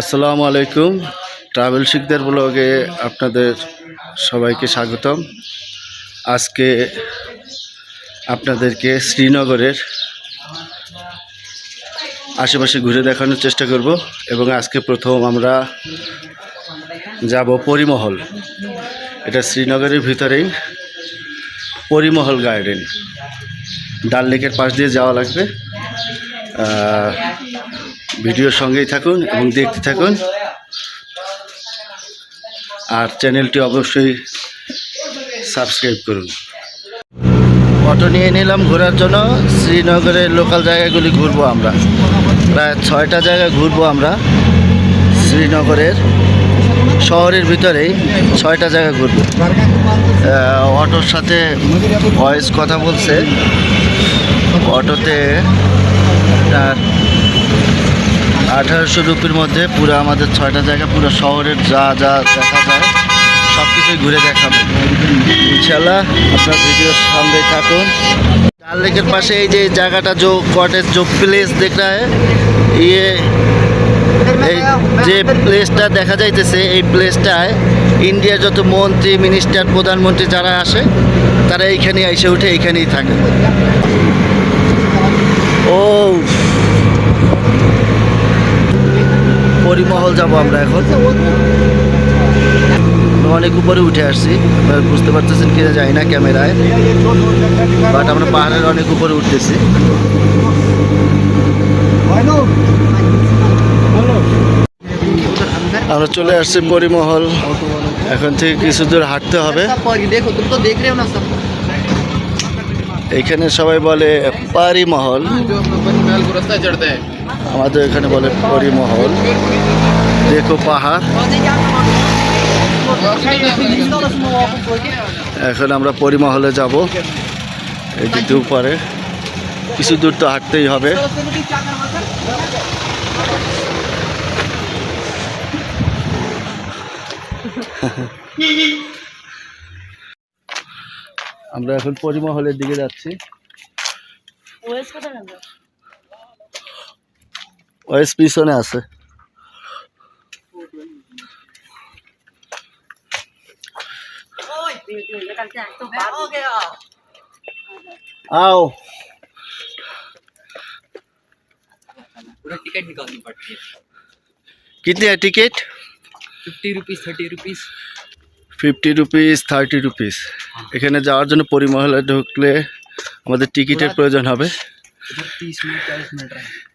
আসসালামু আলাইকুম। ট্রাভেল শিকদার ব্লগে আপনাদের সবাইকে স্বাগতম। আজকে আপনাদেরকে শ্রীনগরের আশেপাশে ঘুরে দেখানোর চেষ্টা করব এবং আজকে প্রথম আমরা যাব পরিমহল। এটা শ্রীনগরের ভিতরেই পরিমহল গার্ডেন। ডাল লেকের পাশ দিয়ে যাওয়া লাগবে। ভিডিওর সঙ্গেই থাকুন এবং দেখতে থাকুন। আর চ্যানেলটি অবশ্যই সাবস্ক্রাইব করুন। অটো নিয়ে নিলাম ঘোরার জন্য। শ্রীনগরের লোকাল জায়গাগুলি ঘুরবো আমরা। প্রায় ছয়টা জায়গা ঘুরবো আমরা শ্রীনগরের। শহরের ভিতরেই ছয়টা জায়গা ঘুরবো। অটোর সাথে ভয়েস কথা বলছে। অটোতে তার আঠারোশো রুপির মধ্যে পুরো আমাদের ছয়টা জায়গা পুরো শহরের যা যা দেখা যায় সব কিছুই ঘুরে দেখাবো ইনশাল্লাহ আপনার ভিডিওর সঙ্গে থাকুন ডাল লেকের পাশে এই যে জায়গাটা जो কটেজ जो প্লেস দেখ रहा है ये এই যে প্লেসটা দেখা যাইতেছে এই প্লেসটায় ইন্ডিয়ার যত মন্ত্রী মিনিস্টার প্রধানমন্ত্রী যারা আসে তারা এইখানে এসে উঠে এইখানেই থাকে ও মহল যাব আমরা এখন। অনেক উপরে উঠে আসছি। আপনারা বুঝতে পারতেছেন কিনা যাই না ক্যামেরায়। বাট আমরা পাহাড়ের অনেক উপরে উঠতেছি। আমরা চলে আসছি পরিমহল। এখন থেকে কিছু দূর হাঁটতে হবে। এখানে সবাই বলে পারিমহল। আমাদের এখানে বলে পরিমহল দেখো পাহাড়। এখন আমরা পরিমহলে যাব। এটি দুপারে। কিছু দূর তো হাঁটতেই হবে। আমরা এখন পরিমহলের দিকে যাচ্ছি। ওয়েস পিছনে আছে आओ पूरा टिकट निकालनी पड़ती है कितनी है ticket fifty rupees thirty rupees fifty rupees thirty rupees এখানে যাওয়ার জন্য পরিমহলে ঢুকলে আমাদের টিকিটের প্রয়োজন হবে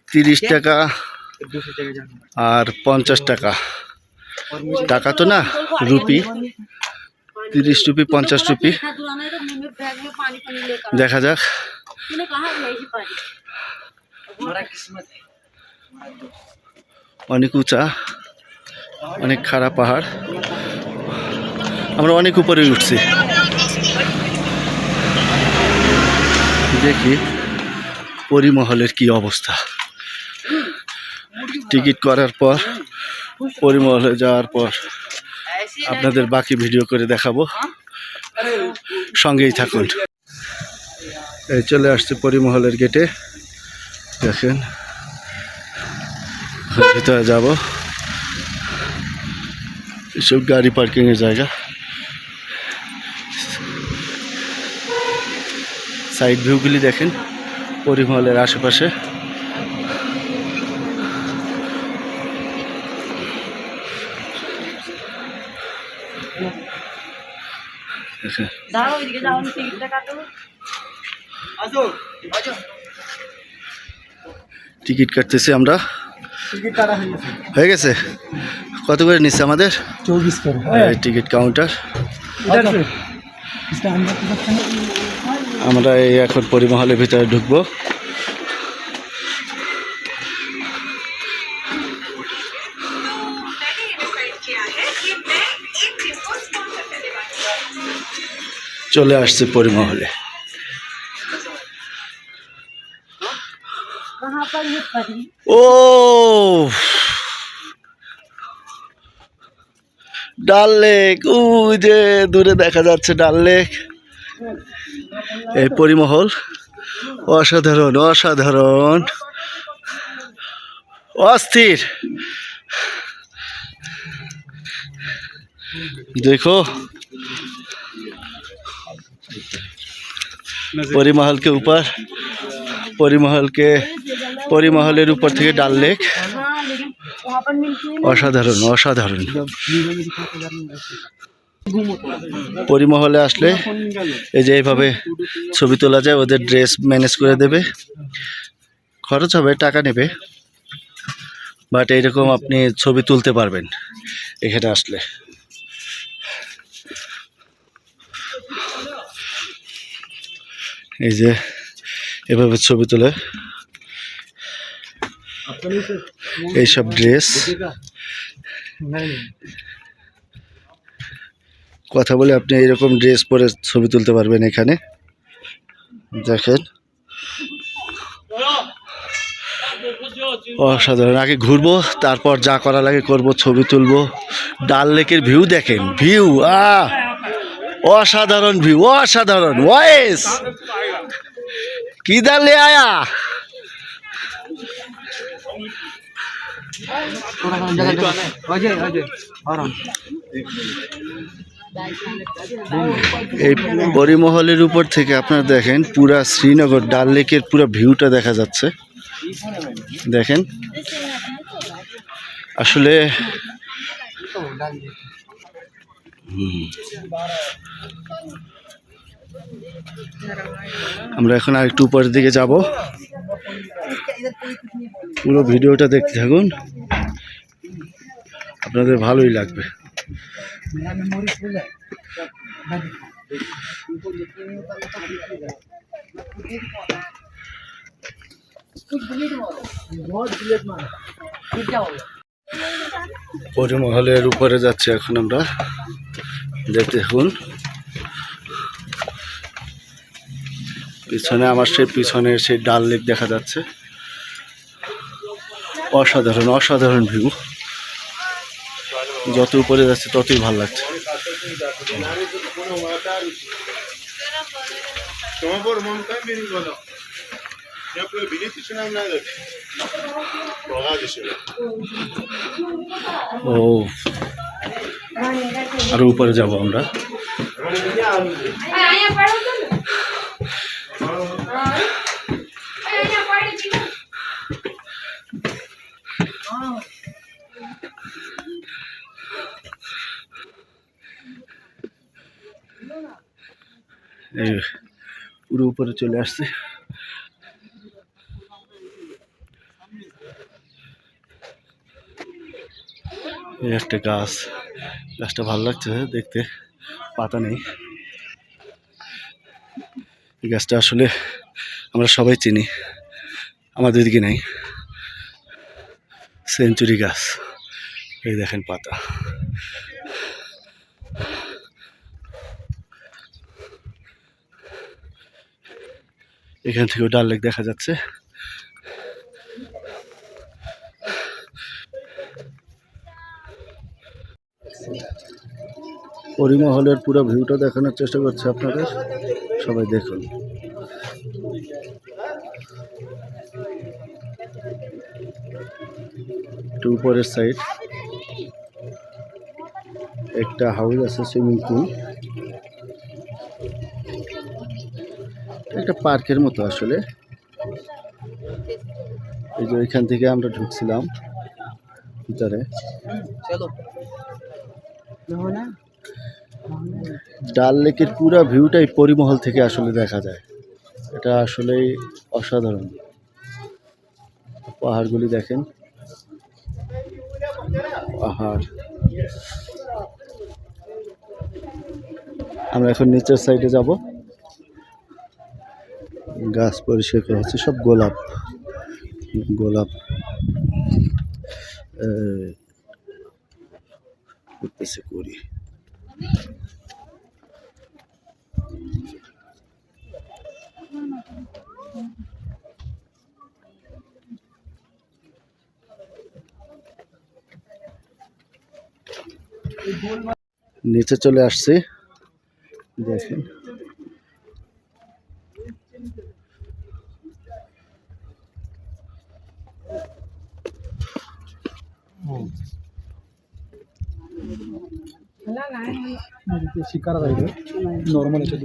তিরিশ টাকা আর পঞ্চাশ টাকা। টাকা তো না রুপি। তিরিশ রুপি পঞ্চাশ রুপি। দেখা যাক। অনেক উঁচা অনেক খারাপ পাহাড়। আমরা অনেক উপরে উঠছি। দেখি পরিমহলের কি অবস্থা। টিকিট করার পর, পরিমহলে যাওয়ার পর আপনাদের বাকি ভিডিও করে দেখাবো। সঙ্গেই থাকুন। এই চলে আসছে পরিমহলের গেটে। দেখেন, ভিতরে যাব। এসব গাড়ি পার্কিংয়ের জায়গা। সাইড ভিউগুলি দেখেন, পরিমহলের আশেপাশে। টিকিট কাটতেছি আমরা। হয়ে গেছে। কত করে নিচ্ছে আমাদের? Ticket counter. আমরা এই এখন পরিমহলের ভিতরে ঢুকবো। চলে আসছে পরিমহলে। ও! ডাল লেক ওই যে দূরে দেখা যাচ্ছে ডাল লেক। এই পরিমহল, অসাধারণ অসাধারণ। অস্থির। দেখো। परिमहल के ऊपर परिमहल के পরিমহলের উপর থেকে ডাল লেক हाँ लेकिन वहाँ पर मिलती है অসাধারণ অসাধারণ পরিমহলে আসলে এই যে এইভাবে ছবি তোলা যায় ওদের ড্রেস ম্যানেজ করে দেবে খরচ হবে টাকা নেবে বাট এইরকম আপনি ছবি তুলতে পারবেন এখানে আসলে এই যে, এভাবে ছবি তোলে। এইসব ড্রেস কথা বলে আপনি এরকম ড্রেস পরে ছবি তুলতে পারবেন এখানে। দেখেন। অসাধারণ। আগে ঘুরবো, তারপর যা করা লাগে করব, ছবি তুলবো। ডাল লেকের ভিউ দেখেন। ভিউ আ অসাধারণ ভিউ অসাধারণ ওয়েস কি লে আয়া? এই পরিমহলের উপর থেকে আপনারা দেখেন পুরা শ্রীনগর, ডাল লেকের পুরো ভিউটা দেখা যাচ্ছে। দেখেন। আসলে আমরা এখন আর একটু উপরের দিকে যাব পুরো ভিডিওটা দেখতে থাকুন আপনাদের ভালোই লাগবে मेरा मेमोरी फुल है পরিমহলের উপরে যাচ্ছি এখন আমরা। দেখতে দেখুন। পিছনে আমার সেই পিছনে সেই ডাল লেক দেখা যাচ্ছে। অসাধারণ অসাধারণ ভিউ যত উপরে যাচ্ছে ততই ভালো লাগছে। Tomabor ও আরও উপরে যাব আমরা পুরো উপরে চলে আসছে এই একটা গাছ। গাছটা ভালো লাগছে দেখতে, পাতা নেই। এই গাছটা আসলে আমরা সবাই চিনি, আমাদের দিকে নেই। সেঞ্চুরি গাছ, এই দেখেন পাতা। এখান থেকেও ডাল লেক দেখা যাচ্ছে। হলের পুরো ভিউটা দেখানোর চেষ্টা করছি আপনাদের। সবাই দেখুন। একটু উপরের সাইড একটা হাউস আছে সুইমিং পুল একটা পার্কের মতো আসলে। এই যে ওইখান থেকে আমরা ঢুকছিলাম ভিতরে। চলো। না। ডাল লেকের পুরো ভিউটাই পরিমহল থেকে আসলে দেখা যায়। এটা আসলেই অসাধারণ। পাহাড়গুলি দেখেন। পাহাড়। আমরা এখন নিচের সাইডে যাব। গাছ পরিষ্কার করা হচ্ছে, সব গোলাপ। গোলাপ। করি নিচে চলে আসছি। দেখেন। শিকার আছে নর্মাল আছে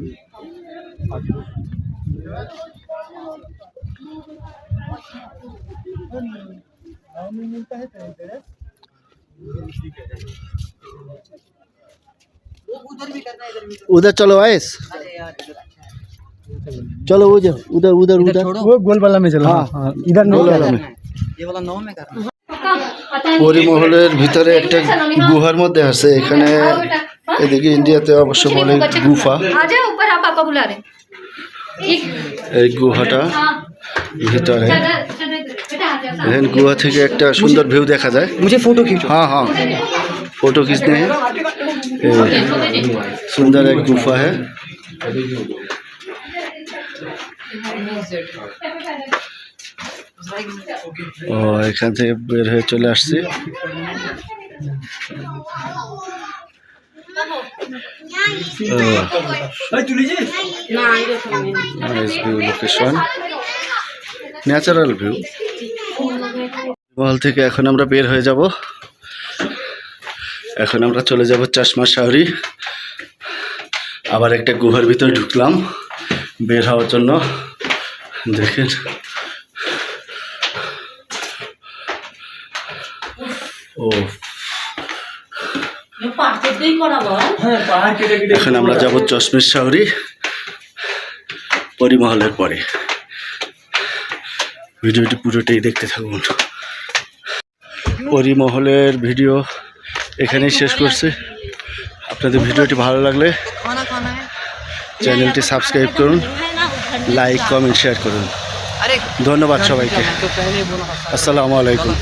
उधर चलो आयस चलो उधर उधर उधर उधर वो गोल वाला में चलो हाँ। हाँ इधर गोल नहीं वाला में পরিমহলের ভিতরে একটা গুহার মধ্যে আছে এখানে এদিকে ইন্ডিয়াতে অবশ্য বলে গুফা आ जाओ ऊपर आप पापा बुला रहे ठीक এই গুহাটা हाँ ভিতরে चलो चलो इधर। बेटा आ जाओ এখানে গুহা থেকে একটা সুন্দর ভিউ দেখা যায় मुझे फोटो खींचो हाँ हाँ फोटो खींचते हैं ये सुंदर एक गुफा है ও এখান থেকে বের হয়ে চলে আসছি nice view location natural view মহল থেকে এখন আমরা বের হয়ে যাব। এখন আমরা চলে যাব চশমা শাহরি। আবার একটা গুহার ভিতরে ঢুকলাম বের হওয়ার জন্য। দেখেন। ও এখন আমরা যাব চশমের শাহরি পরিমহলের পরে ভিডিওটি পুরোটাই দেখতে থাকুন পরিমহলের ভিডিও এখানেই শেষ করছি আপনাদের ভিডিওটি ভালো লাগলে চ্যানেলটি সাবস্ক্রাইব করুন লাইক কমেন্ট শেয়ার করুন ধন্যবাদ সবাইকে আসসালামু আলাইকুম